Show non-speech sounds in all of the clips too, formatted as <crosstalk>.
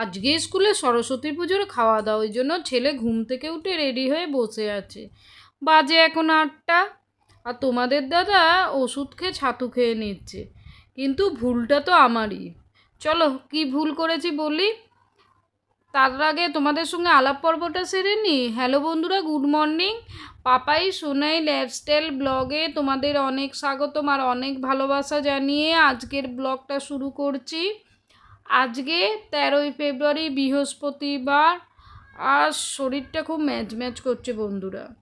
আজকে স্কুলে সরস্বতী পুজোর খাওয়া দাওয়া ওই জন্য ছেলে ঘুম থেকে উঠে রেডি হয়ে বসে আছে। বাজে এখন আটটা। আর তোমাদের দাদা ওষুধ খেয়ে ছাতু খেয়ে নিচ্ছে। কিন্তু ভুলটা তো আমারই। চলো, কি ভুল করেছি বলি? তার আগে তোমাদের সঙ্গে আলাপ পর্বটা সেরে নি? হ্যালো বন্ধুরা, good morning. Papai Sonai lifestyle ব্লগে তোমাদের অনেক স্বাগতম আর অনেক ভালোবাসা জানিয়ে আজকের ব্লগটা শুরু করছি। আজকে তেরোই ফেব্রুয়ারি বৃহস্পতিবার। আর শরীরটা খুব ম্যাচ ম্যাচ করছে বন্ধুরা।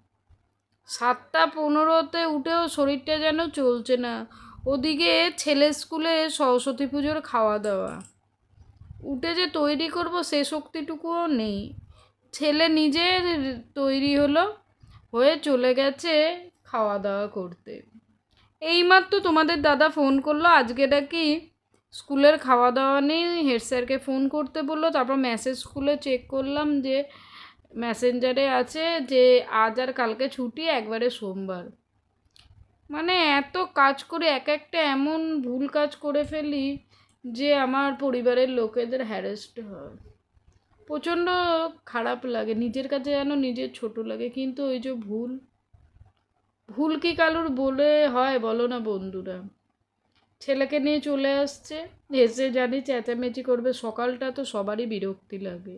সাতটা পনেরোতে উঠেও শরীরটা যেন চলছে না। ওদিকে ছেলে স্কুলে সরস্বতী পুজোর খাওয়া দাওয়া। উঠে যে তৈরি করব সে শক্তিটুকুও নেই। ছেলে নিজে তৈরি হলো, হয়ে চলে গেছে খাওয়া দাওয়া করতে। এইমাত্র তোমাদের দাদা ফোন করল, আজকে নাকি স্কুলের খাওয়া দাওয়া নেই হেড স্যারকে ফোন করতে বলল, তারপর মেসেজ স্কুলে চেক করলাম যে মেসেঞ্জারে আছে যে আজ আর কালকে ছুটি, একবারে সোমবার। মানে এত কাজ করে, এক একটা এমন ভুল কাজ করে ফেলি যে আমার পরিবারের লোকেদের হ্যারেস্ট হয়। প্রচণ্ড খারাপ লাগে, নিজের কাছে যেন নিজের ছোট লাগে, কিন্তু ওই যে ভুল ভুল কি কালুর বলে হয় বলো না বন্ধুরা। ছেলেকে নিয়ে চলে আসছে এসে জানি চেঁচামেচি করবে, সকালটা তো সবারই বিরক্তি লাগে।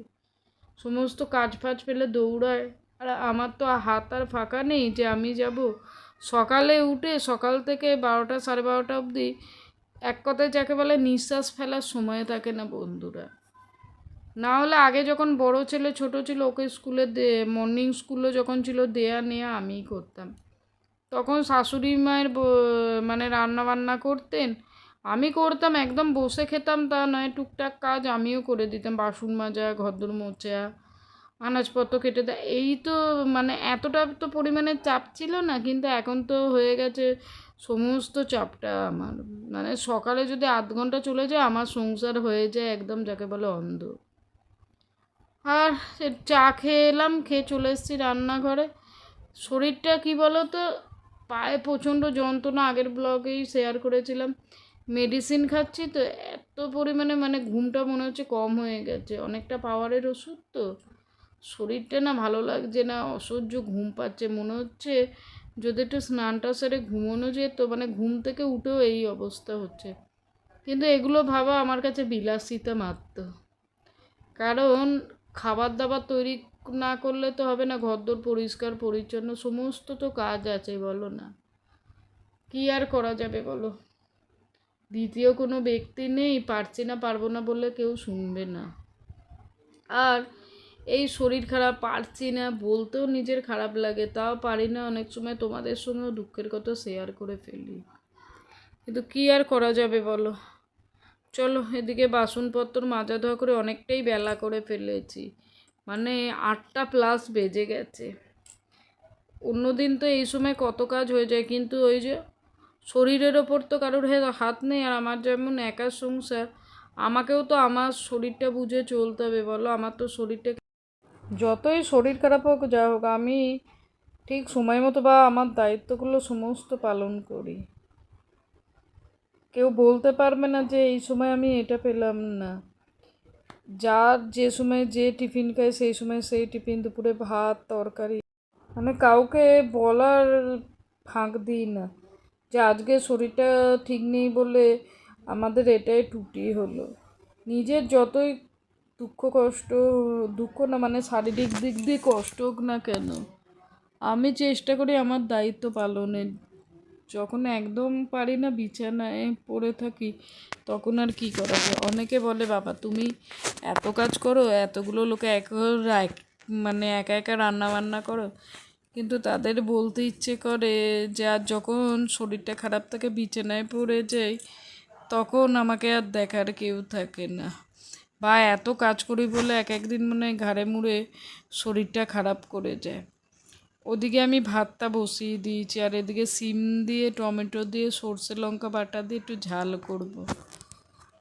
সমস্ত কাজ ফাজ পেলে দৌড়ায়। আর আমার তো হাত আর ফাঁকা নেই যে আমি যাব। সকালে উঠে সকাল থেকে বারোটা সাড়ে বারোটা অবধি এক কথায় যাকে বলে নিঃশ্বাস ফেলার সময় থাকে না বন্ধুরা। না হলে আগে যখন বড় ছেলে ছোট ছিল, ওকে স্কুলে দে মর্নিং স্কুলে যখন ছিল দেয়া নেয়া আমিই করতাম। তখন শাশুড়ি মায়ের মানে রান্না বান্না করতেন। আমি করতাম, একদম বসে খেতাম তা নয়, টুকটাক কাজ আমিও করে দিতাম। বাসন মাজা, ঘরদোর মোচা আনাজপত্র কেটে দেয়, এই তো মানে এতটা তো পরিমাণে চাপ ছিল না, কিন্তু এখন তো হয়ে গেছে সমস্ত চাপটা আমার। মানে সকালে যদি আধ ঘণ্টা চলে যায়, আমার সংসার হয়ে যায় একদম যাকে বলে অন্ধ। আর চা খেয়ে এলাম খেয়ে চলে এসেছি রান্নাঘরে। শরীরটা কি বলো তো পায়ে প্রচণ্ড যন্ত্রণা, আগের ব্লগেই শেয়ার করেছিলাম। মেডিসিন খাচ্ছি তো এত পরিমাণে মানে ঘুমটা মনে হচ্ছে কম হয়ে গেছে। অনেকটা পাওয়ারের ওষুধ তো। শরীরটা না ভালো লাগছে না, অসহ্য ঘুম পাচ্ছে। মনে হচ্ছে যদি একটু স্নানটা সেরে ঘুমোনো যেত মানে ঘুম থেকে উঠেও এই অবস্থা হচ্ছে। কিন্তু এগুলো ভাবা আমার কাছে বিলাসিতা মাত্র। কারণ খাবার দাবার তৈরি না করলে তো হবে না, ঘরদোর পরিষ্কার, পরিচ্ছন্ন, সমস্ত তো কাজ আছে বলো না। কি আর করা যাবে বলো? দ্বিতীয় কোনো ব্যক্তি নেই, পারছি না, পারব না বললে কেউ শুনবে না। আর এই শরীর খারাপ, পারছি না, বলতেও নিজের খারাপ লাগে, তাও পারি না, অনেক সময় তোমাদের সঙ্গেও দুঃখের কথা শেয়ার করে ফেলি। কিন্তু কি আর করা যাবে বলো? চলো, এদিকে বাসনপত্র মাজা ধোয়া করে অনেকটাই বেলা করে ফেলেছি। মানে আটটা প্লাস বেজে গেছে। অন্যদিন তো এই সময় কত কাজ হয়ে যায়, কিন্তু ওই যে শরীরের ওপর তো কারোর হাত নেই, আর আমার যেমন একা সংসার আমাকেও তো আমার শরীরটা বুঝে চলতে হবে, বলো আমার তো শরীরটা যতই শরীর খারাপ হোক, যা হোক, আমি ঠিক সময় মতো বা আমার দায়িত্বগুলো সমস্ত পালন করি। কেউ বলতে পারবে না যে এই সময় আমি এটা পেলাম না। যার যে সময় যে টিফিন খায়, সেই সময় সেই টিফিন, দুপুরে ভাত, তরকারি। মানে কাউকে বলার ফাঁক দিই না। যে আজকে শরীরটা ঠিক নেই বলে আমাদের এটাই টুটি হলো। নিজের যতই দুঃখ কষ্ট, দুঃখ না মানে শারীরিক দিক দিয়ে কষ্ট হোক না কেন, আমি চেষ্টা করি আমার দায়িত্ব পালনের। যখন একদম পারি না, বিছানায় পড়ে থাকি, তখন আর কি করা যায়? অনেকে বলে, বাবা, তুমি এত কাজ করো, এতগুলো লোকে এক মানে একা একা রান্না বান্না করো? কিন্তু তাদের বলতে ইচ্ছে করে যে, আর যখন শরীরটা খারাপ থাকে, বিছানায় পড়ে যাই, তখন আমাকে আর দেখার কেউ থাকে না। বা, এত কাজ করি বলে এক একদিন মনে হয় ঘাড়ে মুড়ে শরীরটা খারাপ করে যায়। ওদিকে আমি ভাতটা বসিয়ে দিয়েছি, আর এদিকে সিম দিয়ে, টমেটো দিয়ে, সর্ষে লঙ্কা বাটা দিয়ে একটু ঝাল করব।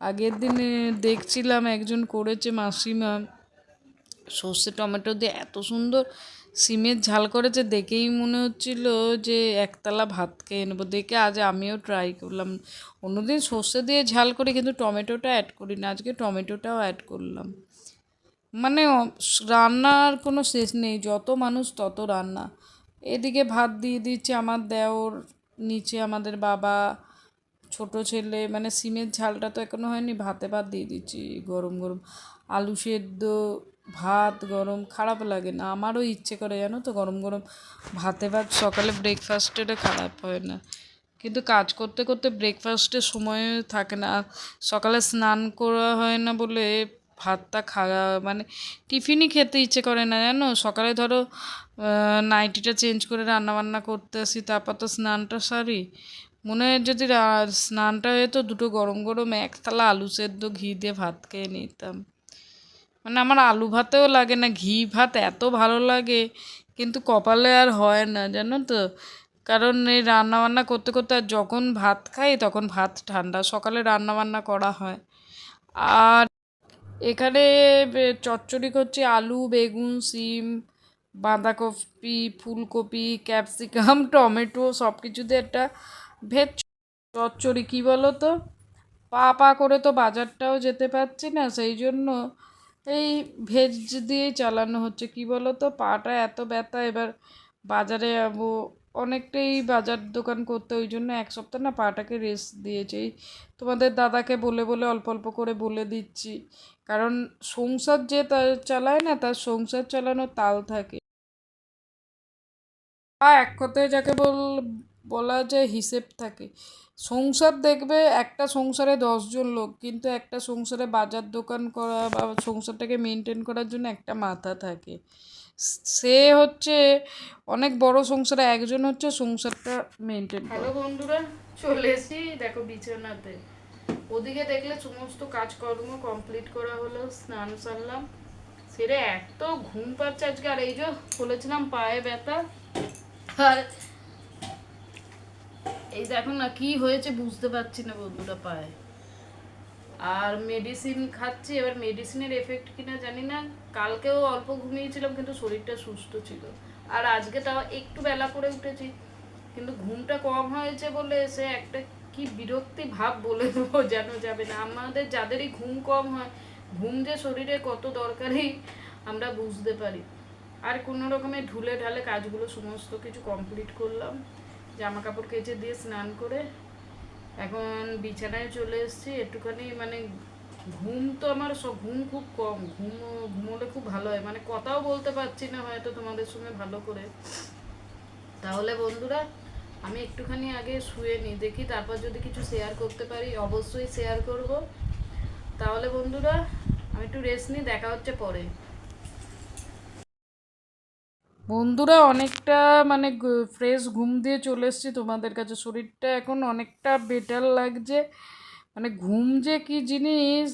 আগের দিনে দেখছিলাম একজন করেছে মাসিমা, সর্ষে টমেটো দিয়ে এত সুন্দর সিমের ঝাল করেছে, দেখেই মনে হচ্ছিল যে একতলা ভাত খেয়ে নেব। দেখে আজ আমিও ট্রাই করলাম। অন্যদিন সর্ষে দিয়ে ঝাল করি, কিন্তু টমেটোটা অ্যাড করি না আজকে টমেটোটাও অ্যাড করলাম। মানে রান্নার কোনো শেষ নেই, যত মানুষ তত রান্না। এদিকে ভাত দিয়ে দিচ্ছে আমার দেওর, নিচে আমাদের বাবা, ছোট ছেলে মানে সিমের ঝালটা তো এখনও হয়নি, ভাতে ভাত দিয়ে দিচ্ছি, গরম গরম আলু সেদ্ধ, ভাত গরম, খারাপ লাগে না, আমারও ইচ্ছে করে জানো তো গরম গরম ভাতে ভাত, সকালে ব্রেকফাস্টে খারাপ হয় না, কিন্তু কাজ করতে করতে ব্রেকফাস্টের সময় থাকে না, সকালে স্নান করা হয় না বলে ভাতটা খাওয়া মানে টিফিনই খেতে ইচ্ছে করে না, জানো? সকালে ধরো নাইটিটা চেঞ্জ করে রান্না বান্না করতে আসি, তারপর তো স্নানটা সারি। মনে হয় যদি স্নানটা হয়ে তো দুটো গরম গরম এক থালা আলু সেদ্ধ ঘি দিয়ে ভাত খেয়ে নিতাম। মানে আমার আলু ভাতেও লাগে না, ঘি ভাত এত ভালো লাগে, কিন্তু কপালে আর হয় না, জানো তো? কারণ এই রান্নাবান্না করতে করতে আর যখন ভাত খাই, তখন ভাত ঠান্ডা। সকালে রান্নাবান্না করা হয়। আর এখানে চচ্চড়ি করছি আলু, বেগুন, সিম, বাঁধাকপি, ফুলকপি, ক্যাপসিকাম, <laughs> টমেটো সব কিছুতে একটা ভেজ চচ্চড়ি, কী বলো তো পা পা করে তো বাজারটাও যেতে পারছি না, সেই জন্য এই ভেজ দিয়েই চালানো হচ্ছে, কি বলো তো পাটা এত ব্যথা, এবার বাজারে যাব অনেকটাই বাজার দোকান করতে, ওই জন্য এক সপ্তাহ না পাটাকে রেস্ট দিয়েছে। তোমাদের দাদাকে বলে বলে, অল্প অল্প করে বলে দিচ্ছি। কারণ সংসার যে তার চালায় না, তার সংসার চালানোর তাল থাকে। বা এক কথায় যাকে বল, বলা যায় হিসেব থাকে। সংসার দেখবে একটা সংসারে দশজন লোক, কিন্তু একটা সংসারে বাজার দোকান করা বা সংসারটাকে মেনটেন করার জন্য একটা মাথা থাকে। সে হচ্ছে অনেক বড় সংসারে একজন হচ্ছে সংসারটা মেনটেন হ্যালো বন্ধুরা, চলে এসি দেখো বিছানাতে। ওদিকে দেখলে সমস্ত কাজকর্ম কমপ্লিট করা হলো, স্নান সারলাম। সেরে এত ঘুম পাচ্ছে আজকে, আর এই যে বলেছিলাম পায়ে ব্যথা। আর এই দেখো না কি হয়েছে, বুঝতে পারছি না বন্ধুরা পায়ে। আর মেডিসিন খাচ্ছি, এবার মেডিসিনের এফেক্ট কিনা জানি না। কালকেও অল্প ঘুমিয়েছিলাম, কিন্তু শরীরটা সুস্থ ছিল। আর আজকে তাও একটু বেলা করে উঠেছি, কিন্তু ঘুমটা কম হয়েছে বলে সে একটা কি বিরক্তি ভাব বলে দেবো যেন যাবে না। আমাদের যাদেরই ঘুম কম হয়, ঘুম যে শরীরে কত দরকারি আমরা বুঝতে পারি। আর কোনো রকমের ঢুলে ঢালে কাজগুলো সমস্ত কিছু কমপ্লিট করলাম। জামা কাপড় কেচে দিয়ে স্নান করে এখন বিছানায় চলে এসেছি। একটুখানি মানে ঘুম তো আমার সব ঘুম খুব কম। ঘুম, ঘুমোলে খুব ভালো হয়। মানে কথাও বলতে পারছি না হয়তো তোমাদের সঙ্গে ভালো করে। তাহলে বন্ধুরা আমি একটুখানি আগে শুয়ে নিই দেখি তারপর যদি কিছু শেয়ার করতে পারি, অবশ্যই শেয়ার করব। তাহলে বন্ধুরা, আমি একটু রেস্ট নিই দেখা হচ্ছে পরে। বন্ধুরা, অনেকটা মানে ফ্রেশ ঘুম দিয়ে চলে এসেছি তোমাদের কাছে। শরীরটা এখন অনেকটা বেটার লাগছে। মানে ঘুম যে কি জিনিস,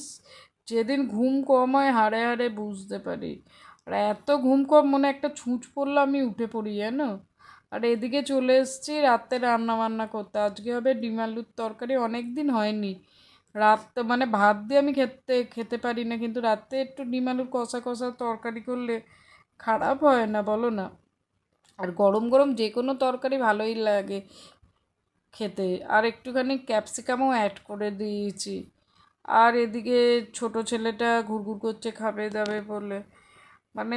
যেদিন ঘুম কম হয়, হাড়ে হাড়ে বুঝতে পারি। আর এত ঘুম কম, মনে একটা ছুঁচ পড়ল, আমি উঠে পড়ি, জানো? আর এদিকে চলে এসেছি, রাতে রান্না বান্না করতে। আজকে হবে ডিম আলুর তরকারি অনেক দিন হয়নি। রাত মানে ভাত দিয়ে আমি খেতে খেতে পারি না, কিন্তু রাতে একটু ডিম আলুর কষা কষা তরকারি করলে খারাপ হয় না, বলো না? আর গরম গরম যে কোনো তরকারি ভালোই লাগে খেতে। আর একটুখানি ক্যাপসিকামও অ্যাড করে দিয়েছি। আর এদিকে ছোট ছেলেটা ঘুরঘুর করছে, খাবে দাবে বলে। মানে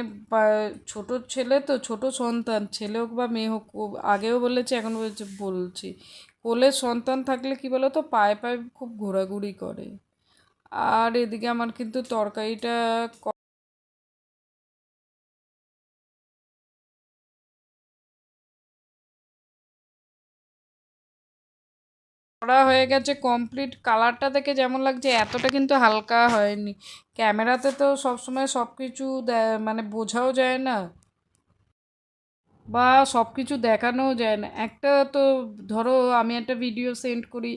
ছোট ছেলে তো, ছোট সন্তান, ছেলে হোক বা মেয়ে হোক আগেও বলেছি, এখন বলছে, বলছি। কোলে সন্তান থাকলে কি বলো তো পায়ে পায়ে খুব ঘোরাঘুরি করে। আর এদিকে আমার কিন্তু তরকারিটা করা হয়ে গেছে কমপ্লিট কালারটা দেখে যেমন লাগছে, এতটা কিন্তু হালকা হয়নি। ক্যামেরাতে তো সবসময় সব কিছু মানে বোঝাও যায় না। বা সব কিছু দেখানোও যায় না। একটা তো ধরো আমি একটা ভিডিও সেন্ড করি,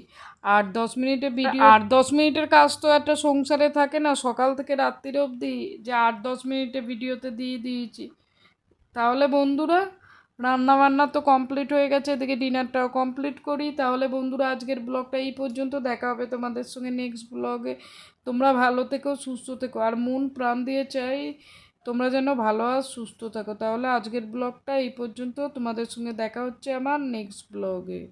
আট দশ মিনিটের ভিডিও আট দশ মিনিটের কাজ তো একটা সংসারে থাকে না, সকাল থেকে রাত্রির অবধি যে আট দশ মিনিটের ভিডিওতে দিয়ে দিয়েছি। তাহলে বন্ধুরা রান্না বান্না তো কমপ্লিট হয়ে গেছে, এদিকে ডিনারটাও কমপ্লিট করি। তাহলে বন্ধুরা, আজকের ব্লগটা এই পর্যন্ত। দেখা হবে তোমাদের সঙ্গে নেক্সট ব্লগে তোমরা ভালো থেকো, সুস্থ থেকো। আর মন প্রাণ দিয়ে চাই, তোমরা যেন ভালো আর সুস্থ থাকো। তাহলে আজকের ব্লগটা এই পর্যন্ত। তোমাদের সঙ্গে দেখা হচ্ছে আমার নেক্সট ব্লগে